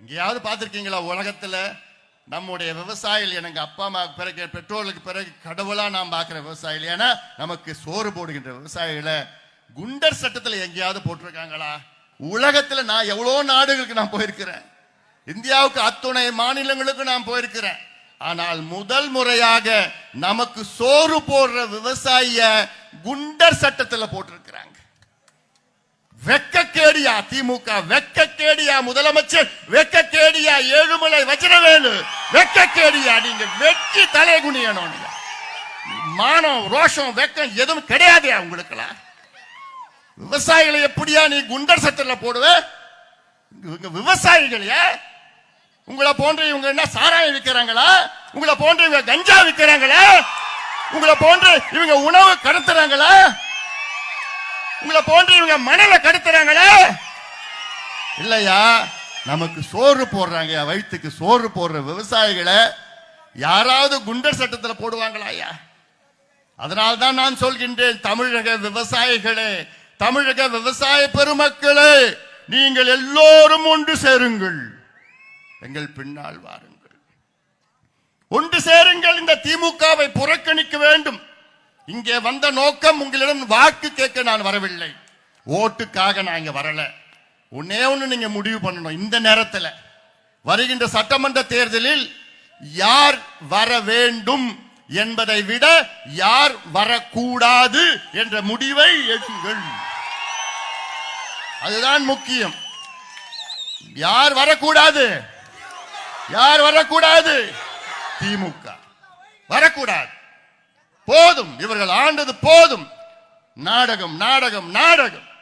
எங்கேயாவது பார்த்துருக்கீங்களா? உலகத்துல நம்முடைய விவசாயிகள் எனக்கு அப்பா அம்மா பிறகு பெற்றோர்களுக்கு பிறகு கடவுளா நாம் பார்க்கிற விவசாயிகள். ஏன்னா நமக்கு சோறு போடுகின்ற விவசாயிகளை குண்டர் சட்டத்தில் எங்கேயாவது போட்டிருக்காங்களா? உலகத்துல நான் எவ்வளோ நாடுகளுக்கு நான் போயிருக்கிறேன். இந்தியாவுக்கு அத்துணை மாநிலங்களுக்கு நான் போயிருக்கிறேன். ஆனால் முதல் முறையாக நமக்கு சோறு போடுற விவசாயிய குண்டர் சட்டத்தில் போட்டிருக்கிறாங்க. வெக்கக்கேடியா திமுக வெக்கக்கேடியா முதலமைச்சர் வெக்கக்கேடியா ஏழுமலை வஜ்ரவேலு வெக்கக்கேடியா நீங்க வெட்டி தலை குனியணும் நீங்க. மானம் ரோஷம் வெக்கம் எதுவும் கிடையாது உங்களுக்கெல்லாம். விவசாயிகளை எப்படியா நீ குண்டர் சத்தில் போடுவ? விவசாயிகளையா? உங்களை போன்ற இவங்க என்ன சாராயம் விற்கிறாங்களா? உங்களை போன்ற இவங்க கஞ்சா விற்கிறாங்களா? உங்களை போன்ற இவங்க உணவு கடத்துறாங்களா? உங்களை போன்ற இவங்க மணலை கடத்துறாங்களே? இல்லையா? நமக்கு சோறு போடுறாங்க வயிற்றுக்கு சோறு போடுற விவசாயிகளை யாராவது குண்டர் சட்டத்தில் போடுவாங்களா ஐயா? அதனால்தான் நான் சொல்கின்றேன் தமிழக விவசாயிகளே தமிழக விவசாய பெருமக்களே நீங்கள் எல்லோரும் ஒன்று சேருங்கள். எங்கள் பின்னால் வாருங்கள். ஒன்று சேருங்கள் இந்த திமுகவை புறக்கணிக்க வேண்டும். இங்கே வந்த நோக்கம் உங்களிடம் வாக்கு கேட்க நான் வரவில்லை. ஓட்டுக்காக நான் இங்க வரல. ஒன்னே ஒன்று நீங்க முடிவு பண்ணணும். இந்த நேரத்தில் வருகின்ற சட்டமன்ற தேர்தலில் யார் வர வேண்டும் என்பதை விட யார் வரக்கூடாது என்ற முடிவை எடுங்கள். அதுதான் முக்கியம். யார் வரக்கூடாது? யார் வரக்கூடாது? திமுக. வரக்கூடாது. போதும். இவர்கள் ஆண்டது போதும். நாடகம் நாடகம் நாடகம்.